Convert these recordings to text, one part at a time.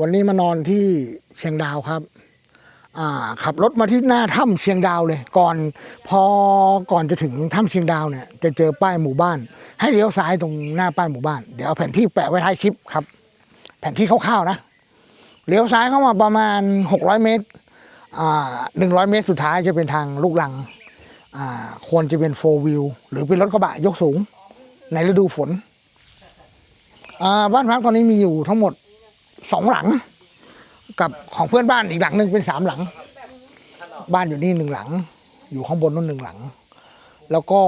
วันนี้มานอนที่เชียงดาวครับขับรถมาที่หน้าถ้ำเชียงดาวเลย ก่อนพอก่อนจะถึงถ้ำเชียงดาวเนี่ยจะเจอป้ายหมู่บ้าน ให้เลี้ยวซ้ายตรงหน้าป้ายหมู่บ้าน เดี๋ยวเอาแผนที่แปะไว้ท้ายคลิปครับ แผนที่คร่าวๆนะเลี้ยวซ้ายเข้ามาประมาณ 600 เมตรอ่า100เมตรสุดท้ายจะเป็นทางลูกลังควรจะเป็นโฟวิวหรือเป็นรถกระบะยกสูง ในฤดูฝนบ้านพักตอนนี้มีอยู่ทั้งหมด สองหลัง กับของเพื่อนบ้านอีกหลังหนึ่งเป็นสามหลัง บ้านอยู่นี่หนึ่งหลัง อยู่ข้างบนนู่นหนึ่งหลัง แล้วก็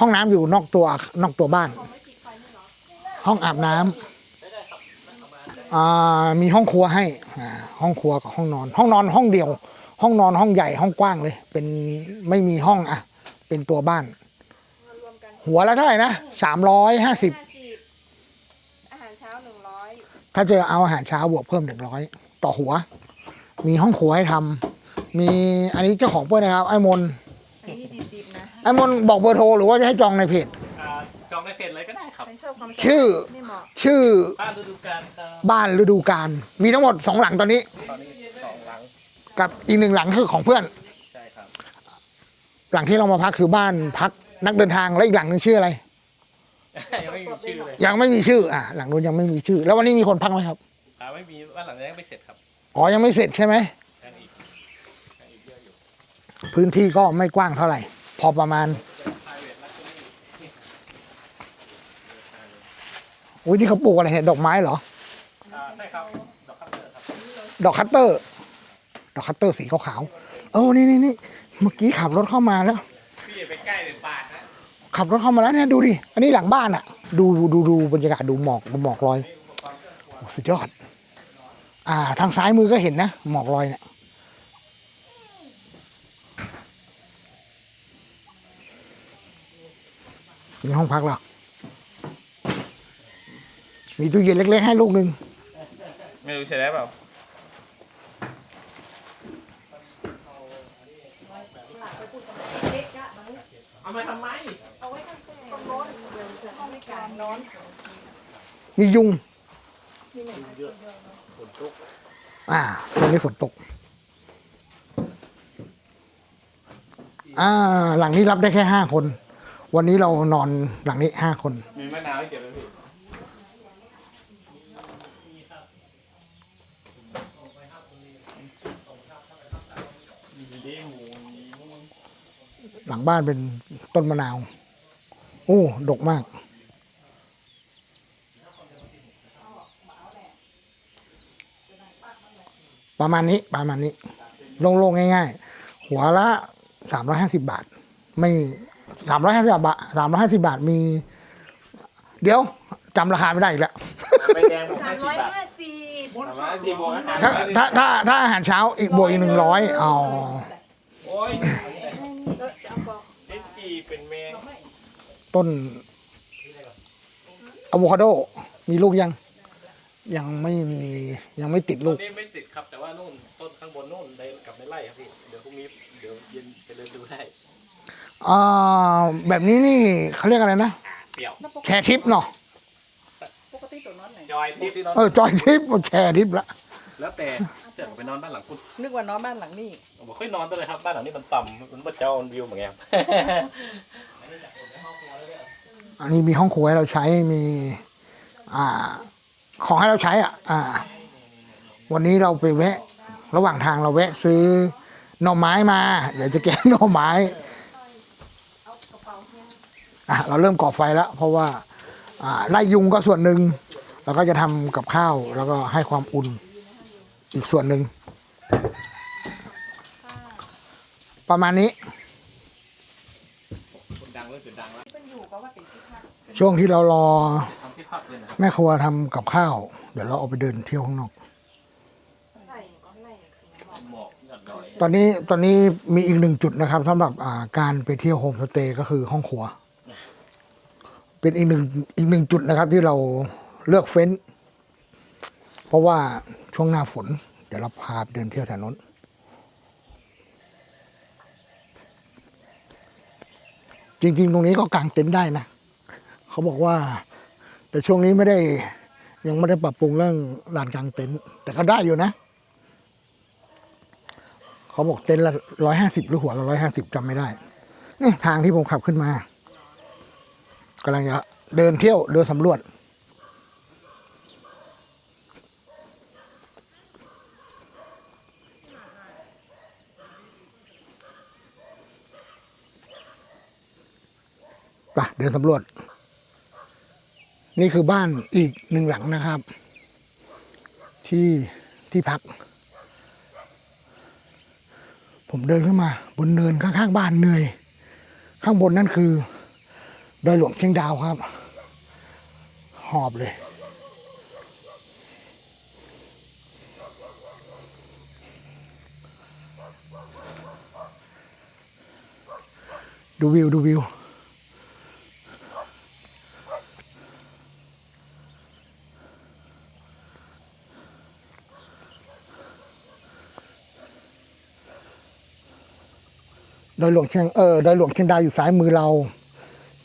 ห้องน้ำอยู่นอกตัวนอกตัวบ้าน ห้องอาบน้ำอ่ามีห้องครัวให้อ่าห้องครัวกับห้องนอน ห้องนอนห้องเดียว ห้องนอนห้องใหญ่ห้องกว้างเลย เป็นไม่มีห้องอะ เป็นตัวบ้านรวมกันหัวละเท่าไหร่นะสามร้อยห้าสิบ ถ้าเจอเอาอาหารเช้าบวกเพิ่มหนึ่งร้อยต่อหัว มีห้องครัวให้ทำมีอันนี้เจ้าของเพื่อนนะครับ ไอ้มนอันนี้ดิบๆนะไอ้มนบอกเบอร์โทรหรือว่าจะให้จองในเพจ อ่าจองในเพจเลยก็ได้ครับ ใครชอบความชื่อ ไม่เหมาะชื่อบ้านฤดูกาลครับบ้านฤดูกาลมีทั้งหมดสองหลังตอนนี้ ตอนนี้สองหลังกับอีกหนึ่งหลังคือของเพื่อน ใช่ครับ หลังที่เรามาพักคือบ้านพักนักเดินทางและอีกหลังหนึ่งชื่ออะไร ยังไม่มีชื่อเลยยังไม่มีชื่อ อะ หลังนู้นยังไม่มีชื่อ แล้ววันนี้มีคนพักไหมครับอ่าไม่มีบ้านหลังนี้ยังไม่เสร็จครับอ๋อยังไม่เสร็จใช่ไหมยังอีกยังอีกเยอะอยู่พื้นที่ก็ไม่กว้างเท่าไหร่ พอประมาณ private luxury อุ้ยนี่เขาปลูกอะไรเนี่ยดอกไม้เหรออ่าใช่ครับดอกคัตเตอร์ครับดอกคัตเตอร์ ดอกคัตเตอร์สีขาวๆเออนี่นี่นี่เมื่อกี้ขับรถเข้ามาแล้วพี่อย่าไปใกล้เลยปาดนะ ขับรถเข้ามาแล้วเนี่ยดูดิ อันนี้หลังบ้านอะดูดูดูบรรยากาศดูหมอกดูหมอกลอยโอ้สุดยอด อ่า ทางซ้ายมือก็เห็นนะ หมอกลอยเนี่ยมีห้องพักเหรอ มีตู้เย็นเล็ก ๆ ให้ลูกหนึ่ง ไม่รู้ใช่ได้เปล่าเอามาทำไม เอาไว้ข้างๆตรงโน้นเดี๋ยวจะห้องไม่กลางนอนมียุง ที่ไหนอ่าตอนนี้ฝนตก อ่า หลังนี้รับได้แค่ห้าคน วันนี้เรานอนหลังนี้ห้าคน มีมะนาวให้เก็บเลยพี่หลังบ้านเป็นต้นมะนาว โอ้ ดกมาก ประมาณนี้ประมาณนี้โล่งๆง่าย ๆ หัวละสามร้อยห้าสิบาท ไม่สามร้อยห้าสิบาทสามร้อยห้าสิบาทมี เดี๋ยวจำราคาไม่ได้อีกแล้วใบแดงบวกสาห้ามสิร้บอยบาทห้าสิบสามร้อยห้าสิบบวกอาหารถ้าถ้าถ้าถ้าอาหารเช้าอีกบวกอีกหนึ่งร้อยอ๋อโอ้ยก็จะเอาบอกเอ็นจีเป็นแมงต้นอะโวคาโด มีลูกยัง ยังไม่มียังไม่ติดตลูอนกนี้ไม่ติดครับแต่ว่านู่นต้นข้างบนนู่นในกับในไร่ครับพี่เดี๋ยวพรุ่งนี้เดี๋ยวเย็นไปเดินดูได้อ่าแบบนี้นี่เขาเรียกอะไรนะอ่าเปรี้ยวแชร์ทิปเนาะปกติตัวนอนไหน จอยทิพย์ที่นอนเออจอยทิปแชร์ทิปละแล้วแต่เดี๋ยวไปนอนบ้านหลังคุณนึกว่านอนบ้านหลังนี้บอกค่อยนอนตัวเลยครับบ้านหลังนี้มันต่ำมันบ่เจ้ามันวิวเหมือนไงครับ อันนี้มีห้องครัวให้เราใช้มี อ่า ของให้เราใช้อะอ่า วันนี้เราไปแวะ ระหว่างทางเราแวะซื้อหน่อไม้มา เดี๋ยวจะแกงหน่อไม้อะเราเริ่มก่อไฟแล้ว เพราะว่า อ่าไล่ยุงก็ส่วนหนึ่งเราก็จะทำกับข้าวแล้วก็ให้ความอุ่นอีกส่วนหนึ่งประมาณนี้คนดังเรื่องจุดดังแล้วเป็นอยู่ก็ว่าเป็นที่พักช่วงที่เรารอ ทำที่พักเลยนะครับแม่ครัวทำกับข้าว เดี๋ยวเราออกไปเดินเที่ยวข้างนอกไล่ก็ไล่หมอกยอดดอยตอนนี้ตอนนี้มีอีกหนึ่งจุดนะครับสำหรับอ่าการไปเที่ยวโฮมสเตย์ก็คือห้องครัว เป็นอีกหนึ่งอีกหนึ่งจุดนะครับ ที่เราเลือกเฟ้น เพราะว่าช่วงหน้าฝน เดี๋ยวเราพาไปเดินเที่ยวแถวนั้น จริง ๆ ตรงนี้ก็กางเต็นท์ได้นะ เขาบอกว่า แต่ช่วงนี้ไม่ได้ยังไม่ได้ปรับปรุงเรื่องลานกลางเต็นท์แต่ก็ได้อยู่นะ เขาบอกเต็นท์ละร้อยห้าสิบหรือหัวละร้อยห้าสิบจำไม่ได้ นี่ทางที่ผมขับขึ้นมากำลังจะเดินเที่ยวเดินสำรวจไปเดินสำรวจ นี่คือบ้านอีกหนึ่งหลังนะครับ ที่ที่พัก ผมเดินขึ้นมา บนเนินข้างๆบ้านเหนื่อย ข้างบนนั่นคือดอยหลวงเชียงดาวครับ หอบเลย ดูวิว ดูวิว ดอยหลวงเชียงเออดอยหลวงเชียงดาวอยู่ซ้ายมือเรา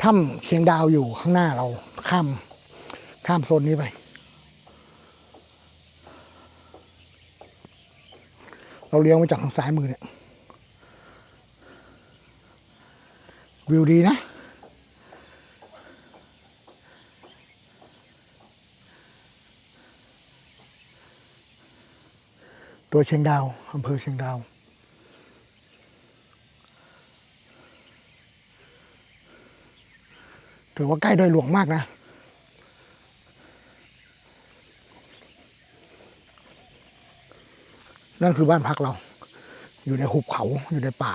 ถ้ำเชียงดาวอยู่ข้างหน้าเรา ข้ามข้ามโซนนี้ไป เราเลี้ยวมาจากทางซ้ายมือเนี่ย วิวดีนะตัวเชียงดาวอำเภอเชียงดาว ถือว่าใกล้ดอยหลวงมากนะ นั่นคือบ้านพักเรา อยู่ในหุบเขาอยู่ในป่า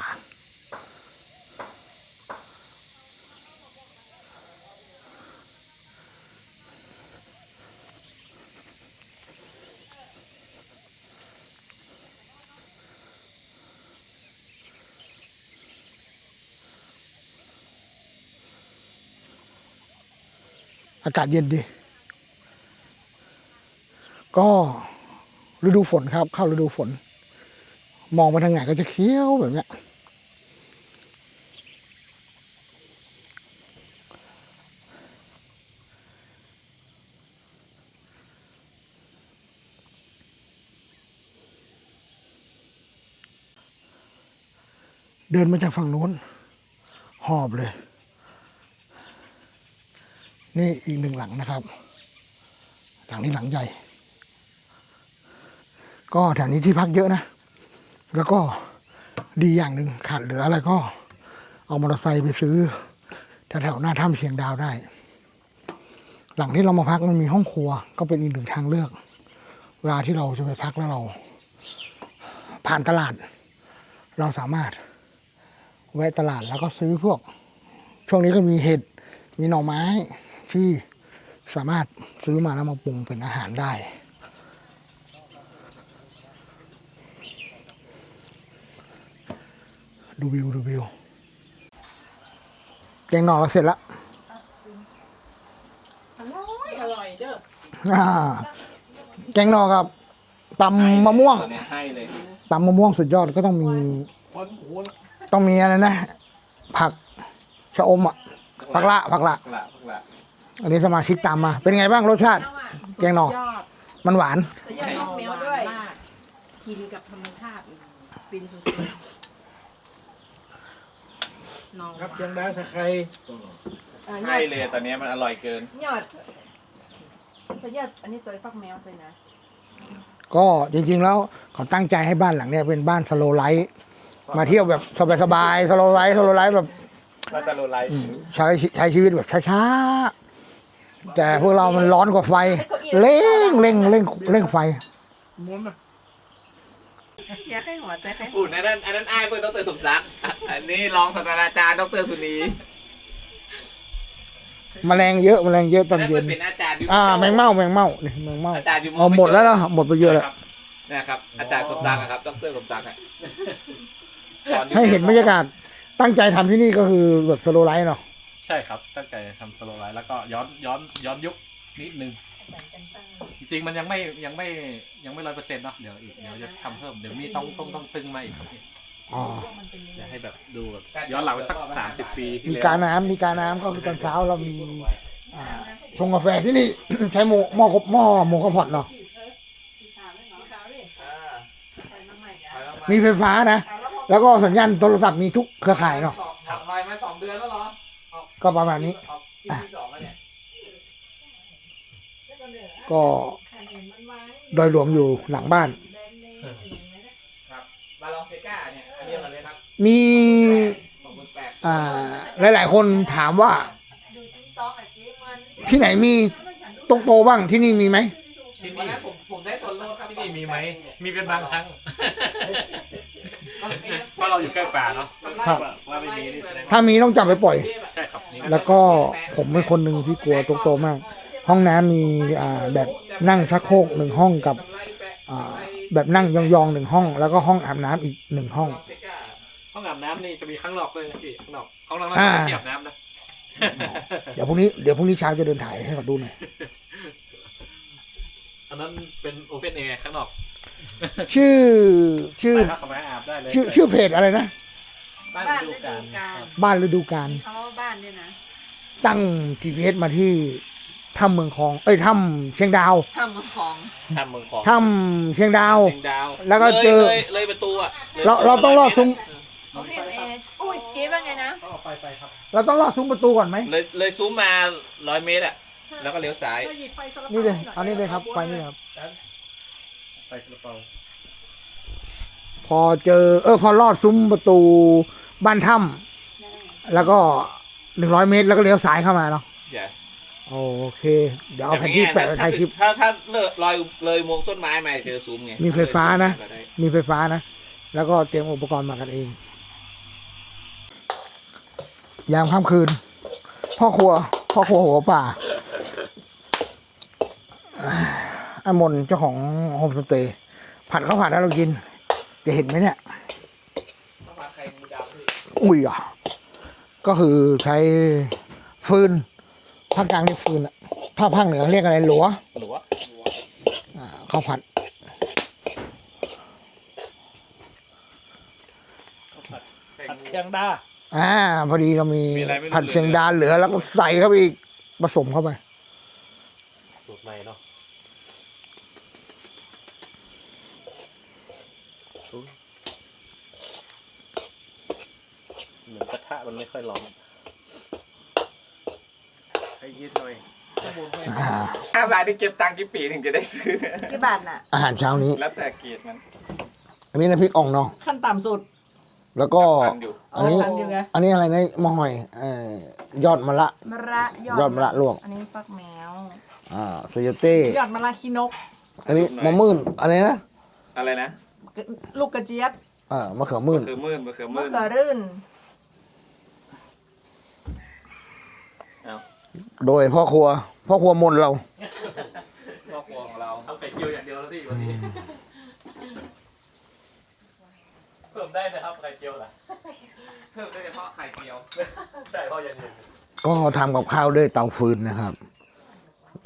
อากาศเย็นดี ก็ฤดูฝนครับ เข้าฤดูฝน มองไปทางไหนก็จะเขียวแบบเนี้ยเดินมาจากฝั่งนู้น หอบเลย นี่อีกหนึ่งหลังนะครับ หลังนี้หลังใหญ่ ก็แถวนี้ที่พักเยอะนะ แล้วก็ดีอย่างหนึ่งขาดเหลืออะไรก็ เอามอเตอร์ไซค์ไปซื้อแถวๆหน้าถ้ำเชียงดาวได้ หลังที่เรามาพักมันมีห้องครัว ก็เป็นอีกหนึ่งทางเลือก เวลาที่เราจะไปพักแล้วเรา ผ่านตลาด เราสามารถแวะตลาดแล้วก็ซื้อพวก ช่วงนี้ก็มีเห็ดมีหน่อไม้ ที่สามารถซื้อมาแล้วมาปรุงเป็นอาหารได้ ดูวิวดูวิวแกงหน่อเราเสร็จแล้วอร่อยอร่อยเด้ออ่าแกงหน่อกับตำมะม่วงเนี่ยให้เลยตำมะม่วงสุดยอดก็ต้องมี ต้องมีอะไรนะ ผักชะอมอะผักละผักละพวกละพวกละ อันนี้สมาชิกตามมา เป็นไงบ้างรสชาติ แกงหน่อ ยอดมันหวาน แต่ยอดนอกเหมียวด้วยมากกินกับธรรมชาติฟินสุดๆน้องครับเชียงดาวสะไครอะยอให้ดเลยตอนนี้มันอร่อยเกิน ยอดแต่ยอดอันนี้ตัวฟักแมวเลยนะก็จริงๆแล้วเขาตั้งใจให้บ้านหลังเนี้ยเป็นบ้านสโลไลท์มาเที่ยวแบบสบายๆสโลไลท์สโลไลท์แบบก็จะโรไลท์ใช้ใช้ชีวิตแบบช้าๆ แต่พวกเรามันร้อนกว่าไฟ เร่งเร่งเร่งเร่งไฟ ม้วนนะอยากให้หัวใจให้อุ่นอันนั้นอันนั้นอ้ายเพื่อนดรสมศักดิ์อะอันนี้รองศาสตราจารย์ดรสุนีแมลงเยอะแมลงเยอะตอัอนนนั้นเย็เพื่อนนเป็นอาจารย์อยู่อ่าแมงเม่าแมงเม่านี่แมงเม่าอาจารย์อยู่เอาหมดแล้วเนอะหมดไปเยอะแล้วนะครับอาจารย์สมศักดิ์อะครับดรสมศักดิ์อะสอนอยู่ให้เห็นบรรยากาศตั้งใจทำที่นี่ก็คือแบบสโลไลท์เนาะ ใช่ครับตั้งใจทำสโลไลท์แล้วก็ย้อนย้อนย้อนยุคนิดนึงจริงๆมันยังไม่ยังไม่ยังไม่ร้อยเปอร์เซ็นต์เนาะเดี๋ยวอีกเดี๋ยวจะทำเพิ่มเดี๋ยวมีต้องต้องต้องตึงมาอีกครับพี่อ๋อจะให้แบบดูแบบย้อนหลังไปสักสามสิบปีที่มีแล้วการน้ำมีการน้ำก็คือตอนเช้าเรามีอ่าชงกาแฟที่นี่ ใช้หม้อหม้อหม้อหม้อข้าวพอดเนาะมีไฟฟ้านะ แล้วก็สัญญาณโทรศัพท์มีทุกเครือข่ายเนาะทำ ก็ประมาณนี้ออกที่ที่สองแล้วเนี่ยก็โดยรวมอยู่หลังบ้านครับมาลองเซก้าเนี่ยอันนี้อะไรครับมีสองหมื่นแปดอ่าหลายๆคนถามว่า ที่ไหนมีตกโตบ้างที่นี่มีไหมที่นี่ผมผมได้ส่วนลดครับที่นี่มีไหม มีเป็นบางครั้ง เพราะเราอยู่ใกล้ป่าเนาะครับว่าว่าไม่มีนี่แสดงว่าถ้ามีต้องจับไปปล่อย ใช่ครับนี่แล้วก็ผมเป็นคนหนึ่งที่กลัวตกโตมาก ห้องน้ำมีอ่าแบบนั่งชักโครกหนึ่งห้องกับอ่าแบบนั่งยองๆหนึ่งห้อง แล้วก็ห้องอาบน้ำอีกหนึ่งห้องเซก้าห้องอาบน้ำนี่จะมีข้างนอกด้วยนะพี่ข้างนอกห้องนอกอ่า ไม่เทียบน้ำนะเดี๋ยวพรุ่งนี้เดี๋ยวพรุ่งนี้เช้าจะเดินถ่ายให้เขาดูหน่อยอันนั้นเป็นโอเพนแอร์ข้างนอก ชื่อชื่อ ไปพักสมัยอาบได้เลยชื่อชื่อเพจอะไรนะ บ้านบ้านฤฤดูดูกาลกาลบ้านฤดูกาลเขาว่าบ้านเนี่ยนะตั้ง GPS มาที่ถ้ำเมืองคลองเอ้ยถ้ำเชียงดาวทำมือของทำเมืองของถ้ำเชียงดาว เชียงดาวแล้วก็เจอเลยเลยประตูอะลยเราเราต้องรอดซุ้มเขาพิมพ์เองอุ้ยเจ๊ว่าไงนะเอาไปไปครับเราต้องรอดซุ้มประตูก่อนไหมเลยเลยซุ้มมาร้อยเมตรอะแล้วก็เลี้ยวซ้าย นี่เลยเอานี่เลยครับไฟนี่ครับ ไปกระเป๋าพอเจอ เออพอลอดซุ้มประตูบ้านถ้ำแล้วก็หนึ่งร้อยเมตรแล้วก็เลี้ยวซ้ายเข้ามาเนาะ yes โอเค เดี๋ยวเอาแผนที่แปะไว้ท้ายคลิป ถ้าถ้าเลอะลอยเลยมงต้นไม้มาเจอซุ้มไงมีไฟฟ้านะก็ได้มีไฟฟ้านะ แล้วก็เตรียมอุปกรณ์มากันเอง ยามค่ำคืน พ่อครัว พ่อครัวหัวป่า อ่าอามนเจ้าของโฮมสเตย์ผัดข้าวผัดให้เรากิน จะเห็นไหมเนี่ยต้องมาใครมูดาวพี่อุ้ยอะก็คือใช้ฟืนภาคกลางเรียกฟืนอะภาคภาคเหนือเรียกอะไรหลัวหรือว่าอ่าข้าวผัดผัดเชียงดาอ่าพอดีเรามีมีอะไรไม่รู้ผัดเชียงดานเหลือแล้วก็ใส่เข้าไปอีกผสมเข้าไปสูตรใหม่เนาะเห มือนกระทะมันไม่ค่อยร้อนให้ยืดหน่อยอ่าห้าบาทที่เก็บตังค์กี่ปีถึงจะได้ซื้อเนี่ยกี่บาทน่ะ อาหารเช้านี้ แล้วแต่เกียรติมันอันนี้น้ำพริกอ่องเนาะขั้นต่ำสุดแล้วก็พันอยู่อันนี้พันอยู่ไงอันนี้อะไรนะมะหอยเอ่อยอดมะละ มะระยอดยอดมะระลวก อันนี้ฟักแมว อ่าสยเต้ยอดมะระขี้นก อันนี้มะมื่นอะไรนะอะไรนะลูกกระเจี๊ยบอ่ามะเขือมื่นมะเขือมื่นมะเขือมะมื่นเขือรื่น โดยพ่อครัว พ่อครัวมนเรา ครอบครัวของเราทำไข่เจียวอย่างเดียวแล้วพี่วันนี้ เพิ่มได้นะครับไข่เจียวล่ะเพิ่มได้เฉพาะไข่เจียวใช่เพราะอย่างอื่นก็ทำกับข้าวด้วยเตาฟืนนะครับ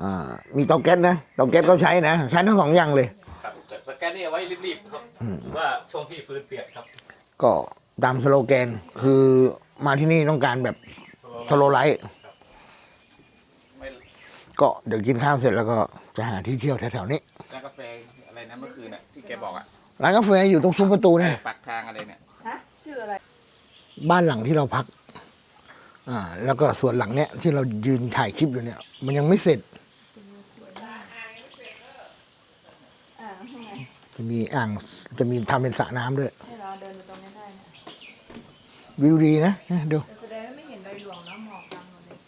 อ่า มีเตาแก๊สนะ เตาแก๊สก็ใช้นะ ใช้ทั้งสองอย่างเลย ครับแต่สแกนนี่เอาไว้รีบๆครับอืมหรือว่าช่วงที่ฟืนเปียกครับก็ตามสโลแกน คือมาที่นี่ต้องการแบบสโลไลท์ไม่ ก็เดี๋ยวกินข้าวเสร็จแล้วก็จะหาที่เที่ยวแถวๆนี้ร้านกาแฟอะไรนะเมื่อคืนน่ะที่แกบอกอะร้านกาแฟอยู่ตรงซุ้มประตูเนี่ยปักทางอะไรเนี่ยฮะชื่ออะไร บ้านหลังที่เราพัก อ่า แล้วก็ส่วนหลังเนี้ยที่เรายืนถ่ายคลิปอยู่เนี่ย มันยังไม่เสร็จ อ่าทำไงจะมีอ่างจะมีทำเป็นสระน้ำด้วย ให้เราเดินอยู่ตรงนี้ได้นะวิวดีนะเนี่ยดูแต่แสดงว่าไม่เห็นใบหลวงนะหมอกดำหมดเลย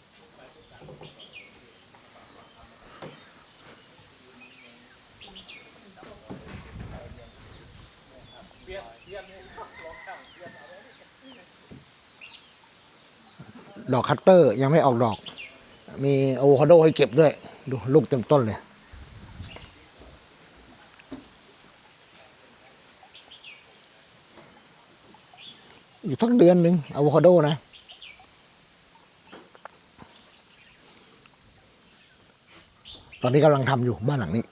ดอกคัตเตอร์ยังไม่ออกดอก มีอะโวคาโดให้เก็บด้วย ดูลูกเต็มต้นเลย อยู่ทักเดือนหนึ่งอะโวคาโดนะตอนนี้กำลังทำอยู่บ้านหลังนี้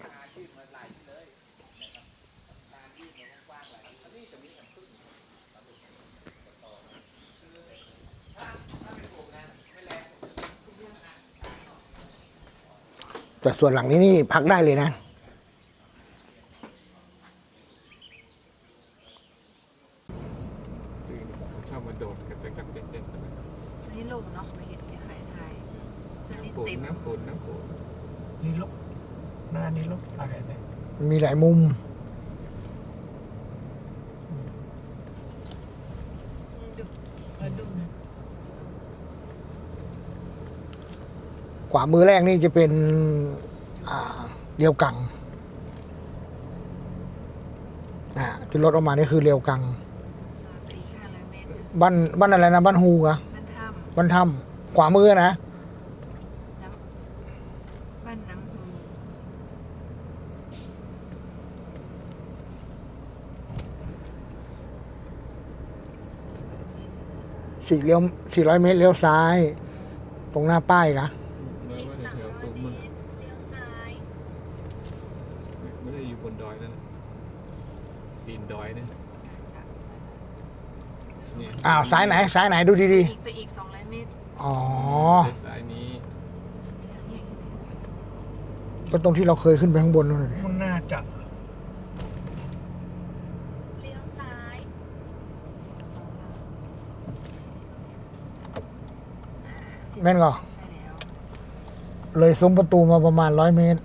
ส่วนหลังนี้นี่พักได้เลยนะสื่อชอบมาโดดกันจะกับเด็กๆกันอันนี้ลงเนาะมาเห็นที่ไทยอันนี้น้ำปูนเต็มน้ำปูนน้ำปูนนี่ลกหน้านี่ลกตายเลยมีหลายมุมมาดูนะ วามือแรกนี่จะเป็นอ่าเรียวกังอ่าที่รถออกมานี่คือเรียวกังตีห้าร้อยเมตรบ้านบ้านอะไรนะ บ้านฮูกะบ้านถ้บ้านถ้ำขวามือนะำน้ำบ้านน้ำหูสี่เลี้ยวสี่ร้อยเมตรเลี้ยวซ้าย ตรงหน้าป้ายนะ ไม่ว่าจะแถวสูงมึงไม่ได้อยู่บนดอยนั่นนะตีนดอยเนี่ยจากเนี่ยอ้าวซ้ายไหนซ้ายไหนดูดีอีกไปอีกสองร้อยเมตรๆ อ๋อสายนี้มีทางแยกอยู่ก็ตรงที่เราเคยขึ้นไปข้างบนนั่นแหละดิมันน่าจะแม่นก็ใช่แล้วเลยซุ้มประตูมาประมาณร้อยเมตร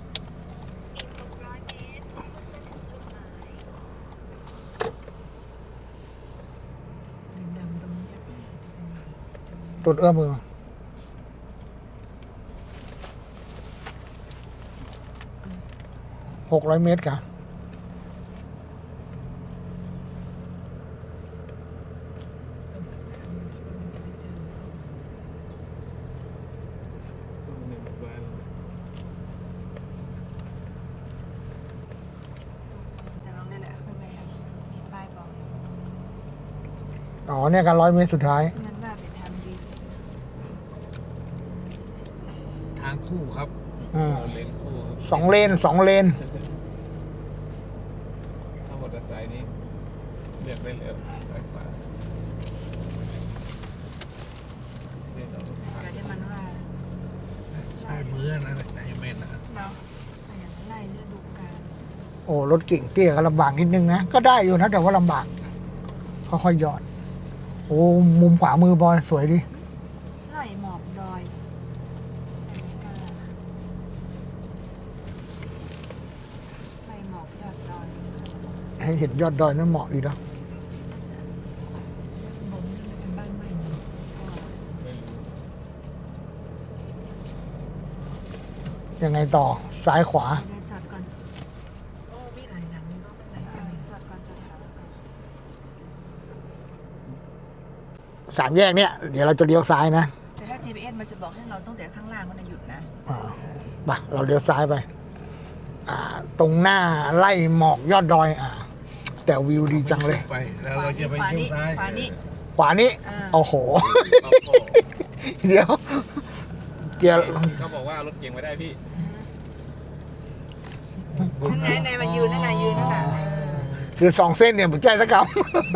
ดเอื้อมมือมาหกร้อยเมตรกะหนึ่งวันจะลองได้แหละขึ้นไปครับมีป้ายบอก อ๋อเนี่ยกันร้อยเมตรสุดท้ายนั่นว่าเป็นทางดี ทางคู่ครับ อืม เลนคู่ครับ สองเลนสองเลนถ้ามอเตอร์ไซค์นี้เลือกได้เลยซ้ายขวาเลือกเอาทางก็ได้มันว่าใช่มือนะไอเมนนะเนาะอย่างไล่ฤดูกาลโอ้รถเก่งเตี้ยก็ลำบากนิดนึงนะ ก็ได้อยู่นะ แต่ว่าลำบากค่อยๆหยอด โอ้ มุมขวามือบอยสวยดิ ไล่หมอบดอยใช่ไหมคะไล่หมอบยอดดอย ให้เห็นยอดดอยนั่นเหมาะดีนะบนนี่เป็นบ้านใหม่เนอะไม่รู้ยังไงต่อซ้ายขวาเดี๋ยวจอดก่อนโอ้มีหลายหนังนี่ก็เป็นหลายจอดก่อนจอดถามก่อนสามแยกเนี่ย เดี๋ยวเราจะเลี้ยวซ้ายนะแต่ถ้า GPS มันจะบอกให้เราตั้งแต่ข้างล่างมันจะหยุดนะอ่าไปเราเลี้ยวซ้ายไป อ่า ตรงหน้าไล่หมอกยอดดอย อ่า แต่วิวดีจังเลย ไปแล้วเราจะไปเที่ยวซ้ายขวานี้ ขวานี้อ่า โอ้โห เดี๋ยว เกียร์เขาบอกว่ารถเก่งไม่ได้พี่นั่นไงในมายืนนั่นน่ะยืนนั่นน่ะ คือสองเส้นเนี่ยผมใจตะก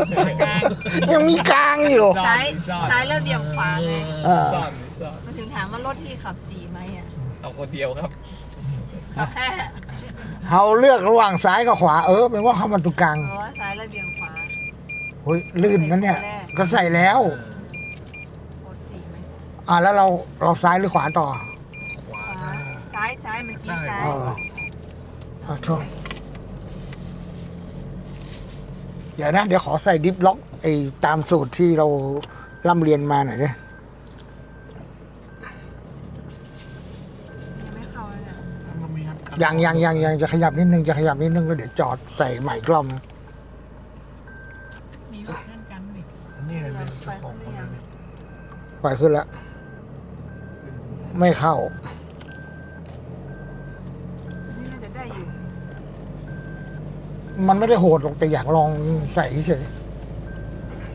ำยังมีกลางอยู่ ซ้ายซ้ายแล้วเบี่ยงขวาไง เออ ซ่อนซ่อน มันถึงถามว่ารถที่ขับสีไหมอะ เอาคนเดียวครับขับแค่เขาเลือกระหว่างซ้ายกับขวาเออแปลว่าเขามันตรงกลางเพราะว่าซ้ายแล้วเบี่ยงขวาเฮ้ยลื่นนะเนี่ย ก็ใส่แล้ว โอ้สีไหมอ่าแล้วเราเราซ้ายหรือขวาต่อขวา ขวาซ้ายซ้ายมันจี้ซ้ายเออขอโทษเดี๋ยวนะ เดี๋ยวขอใส่ดิฟล็อกไอ้ตามสูตรที่เราร่ำเรียนมาหน่อยเนี่ย ยังไม่เข้าเลยนะ มันมีอัน ยังยังยังยังจะขยับนิดนึงจะขยับนิดนึงก็เดี๋ยวจอดใส่ใหม่กล้องนะมีรถนั่นกันไหมนี่เป็นเจ้าของคนนั้นปล่อยขึ้นแล้ว ไม่เข้า นี่น่าจะได้อยู่มันไม่ได้โหดหรอกแต่อยากลองใส่เฉย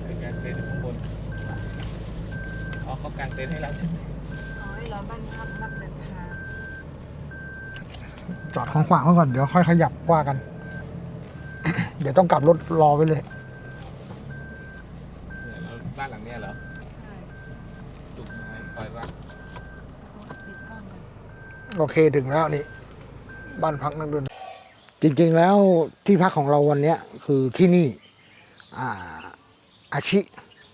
เป็นการเต้นข้างบนอ๋อเขากางเต็นท์ให้เราใช่ไหม อ๋อให้เราบ้านพักนักเดินทาง จอดของขวางไว้ก่อน เดี๋ยวค่อยขยับว่ากัน เดี๋ยวต้องกลับรถรอไว้เลยเนี่ยเราบ้านหลังเนี้ยเหรอใช่จุกไม้คอยรักปิดกล้องกันโอเคถึงแล้วนี่เบ้านพักนักเดินจริงๆแล้วที่พักของเราวันเนี้ยคือที่นี่อ่าอาชิ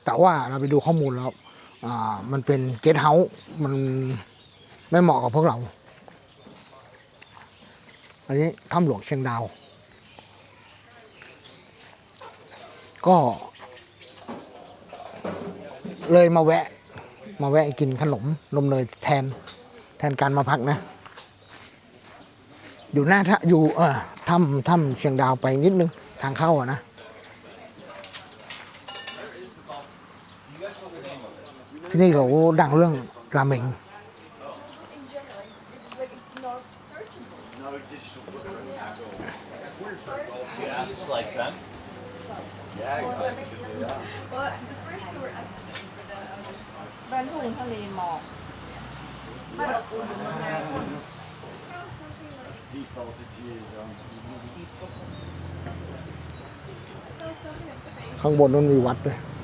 แต่ว่าเราไปดูข้อมูลแล้วอ่ามันเป็นเกสต์เฮาส์มันไม่เหมาะกับพวกเรา อันนี้ถ้ำหลวงเชียงดาว ก็ เลยมาแวะ มาแวะกินขนมนมเนยแทน แทนการมาพักนะ อยู่หน้าถ้าอยู่เออถ้ำถ้ำเชียงดาวไปนิดนึง ทางเข้าอะนะที่นี่เขาดังเรื่องราเมง บ้านทุ่งทะเลหมอกบ้านอบอุ่นอยู่เมืองไทยคนข้างบนนั้นมีวัดด้วยบ้านอบอุ่นอยู่เมืองไทย